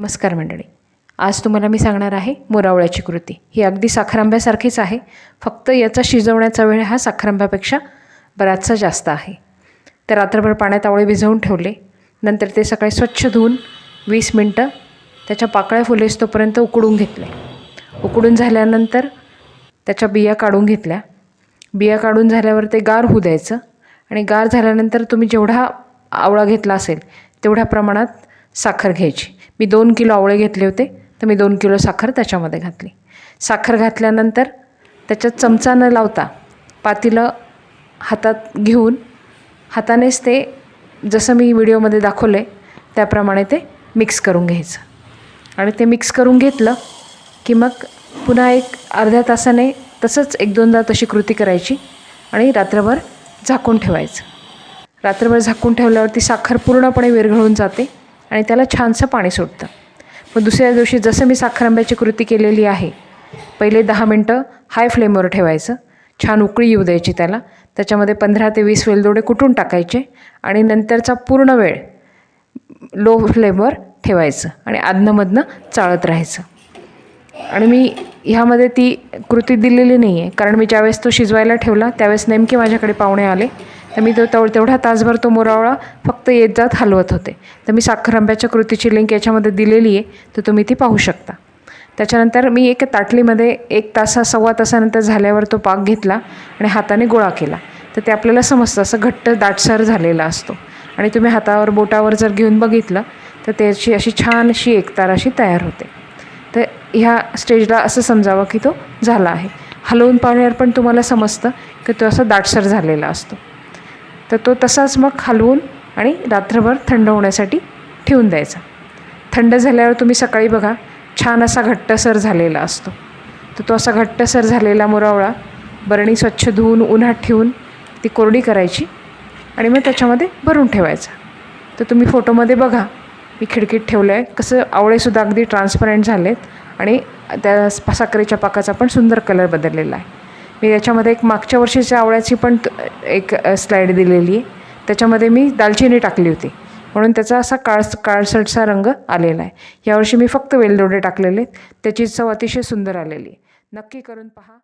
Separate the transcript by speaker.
Speaker 1: नमस्कार मंडळी. आज तुम्हाला मी सांगणार आहे मोरावळ्याची कृती. ही अगदी साखरांब्यासारखीच आहे. फक्त याचा शिजवण्याचा वेळ हा साखरांब्यापेक्षा बराचसा जास्त आहे. तर रात्रभर पाण्यात आवळे भिजवून ठेवले. नंतर ते सकाळी स्वच्छ धुवून वीस मिनटं त्याच्या पाकळ्या फुलेस तोपर्यंत उकडून घेतले. उकडून झाल्यानंतर त्याच्या बिया काढून घेतल्या. बिया काढून झाल्यावर ते गार होऊ द्यायचं आणि गार झाल्यानंतर तुम्ही जेवढा आवळा घेतला असेल तेवढ्या प्रमाणात साखर घ्यायची. मी दोन किलो आवळे घेतले होते तर मी दोन किलो साखर त्याच्यामध्ये घातली. साखर घातल्यानंतर त्याच्यात चमचा न लावता पातीलं हातात घेऊन हातानेच ते जसं मी व्हिडिओमध्ये दाखवलं आहे त्याप्रमाणे ते मिक्स करून घ्यायचं. आणि ते मिक्स करून घेतलं की मग पुन्हा एक अर्ध्या तासाने तसंच एक दोनदा तशी कृती करायची आणि रात्रभर झाकून ठेवायचं. रात्रभर झाकून ठेवल्यावर ती साखर पूर्णपणे विरघळून जाते. आणि त्याला छानसं पाणी सुटतं मग दुसऱ्या दिवशी जसं मी साखर आंब्याची कृती केलेली आहे पहिले दहा मिनटं हाय फ्लेमवर ठेवायचं. छान उकळी येऊ द्यायची त्याला. त्याच्यामध्ये पंधरा ते वीस वेलदोडे कुटून टाकायचे आणि नंतरचा पूर्ण वेळ लो फ्लेमवर ठेवायचं आणि आदनंमधनं चाळत राहायचं. आणि मी ह्यामध्ये ती कृती दिलेली नाही आहे कारण मी ज्यावेळेस तो शिजवायला ठेवला त्यावेळेस नेमके माझ्याकडे पाहुणे आले. तर मी तो तेव तेवढा तासभर तो मोरावळा फक्त येत जात हलवत होते. तर मी साखर आंब्याच्या कृतीची लिंक याच्यामध्ये दिलेली आहे तर तुम्ही ती पाहू शकता. त्याच्यानंतर मी एक ताटलीमध्ये एक तासा सव्वा तासानंतर झाल्यावर तो पाक घेतला आणि हाताने गोळा केला. तर ते आपल्याला समजतं असं घट्ट दाटसर झालेला असतो. आणि तुम्ही हातावर बोटावर जर घेऊन बघितलं तर त्याची अशी छान अशी एकतार अशी तयार होते. तर ह्या स्टेजला असं समजावं की तो झाला आहे. हलवून पाहण्यावर पण तुम्हाला समजतं की तो असा दाटसर झालेला असतो. तर तो तसाच मग हलवून आणि रात्रभर थंड होण्यासाठी ठेवून द्यायचा. थंड झाल्यावर तुम्ही सकाळी बघा छान असा घट्टसर झालेला असतो. तर तो असा घट्टसर झालेला मुरावळा बरणी स्वच्छ धुवून उन्हात ठेवून ती कोरडी करायची आणि मग त्याच्यामध्ये भरून ठेवायचा. तर तुम्ही फोटोमध्ये बघा मी खिडकीत ठेवलं आहे कसं आवळेसुद्धा अगदी ट्रान्सपरंट झालेत आणि त्या साखरेच्या पाकाचा पण सुंदर कलर बदललेला आहे. मी याच्यामध्ये एक मागच्या वर्षीच्या आवळ्याची पण एक स्लाईड दिलेली. आहे त्याच्यामध्ये मी दालचिनी टाकली होती. म्हणून त्याचा असा काळ काळसटसा रंग आलेला आहे. यावर्षी मी फक्त वेलदोडे टाकलेले आहेत. त्याची चव अतिशय सुंदर आलेली आहे. नक्की करून पहा.